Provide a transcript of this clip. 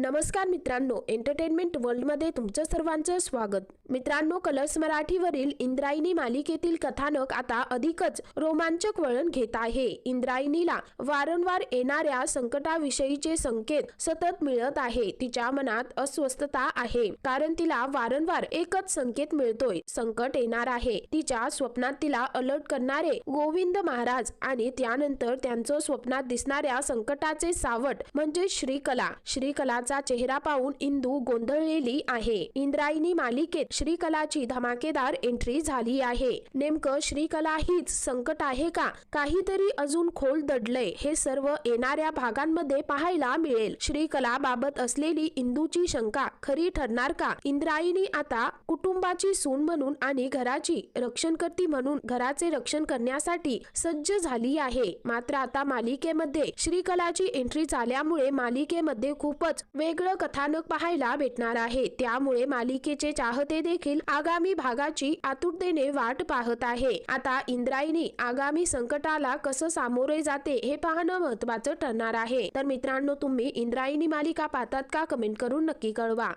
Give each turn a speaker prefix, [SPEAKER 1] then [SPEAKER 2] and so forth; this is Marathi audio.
[SPEAKER 1] नमस्कार मित्रांनो एंटरटेनमेंट वर्ल्डमध्ये तुमचं सर्वांचं स्वागत. मित्रांनो कलर्स मराठीवरील इंद्रायणी मालिकेतील कथानक आता अधिकच रोमांचक वळण घेत आहे. इंद्रायणीला वारंवार येणाऱ्या संकटाविषयीचे संकेत सतत मिळत आहे. तिच्या मनात अस्वस्थता आहे. कारण तिला वारंवार एकच संकेत मिळतोय संकट येणार आहे. तिच्या स्वप्नात तिला अलर्ट करणारे गोविंद महाराज आणि त्यानंतर त्यांचं स्वप्नात दिसणाऱ्या संकटाचे सावट म्हणजे श्रीकला. श्रीकलाचा चेहरा पाहून इंदू गोंधळलेली आहे. इंद्रायणी मालिकेत श्रीकलाची धमाकेदार एंट्री झाली आहे. नेमकं श्रीकला हीच संकट आहे का? काहीतरी अजून खोल दडलंय. हे सर्व येणाऱ्या भागांमध्ये पाहायला मिळेल. श्रीकला बाबत असलेली इंदूची शंका खरी ठरणार का? इंद्रायणी आता कुटुंबाची सून म्हणून आणि घराची रक्षणकर्ती म्हणून घराचे रक्षण करण्यासाठी सज्ज झाली आहे. मात्र आता मालिकेमध्ये श्रीकलाची एंट्री झाल्यामुळे मालिकेमध्ये खूपच वेगळं कथानक पाहायला भेटणार आहे. त्यामुळे मालिकेचे चाहते देखील आगामी भागाची आतुरतेने वाट पाहत आहे. आता इंद्रायणी आगामी संकटाला कसं सामोरे जाते हे पाहणं महत्वाचं ठरणार आहे. तर मित्रांनो तुम्ही इंद्रायणी मालिका पाहतात का? कमेंट करून नक्की कळवा.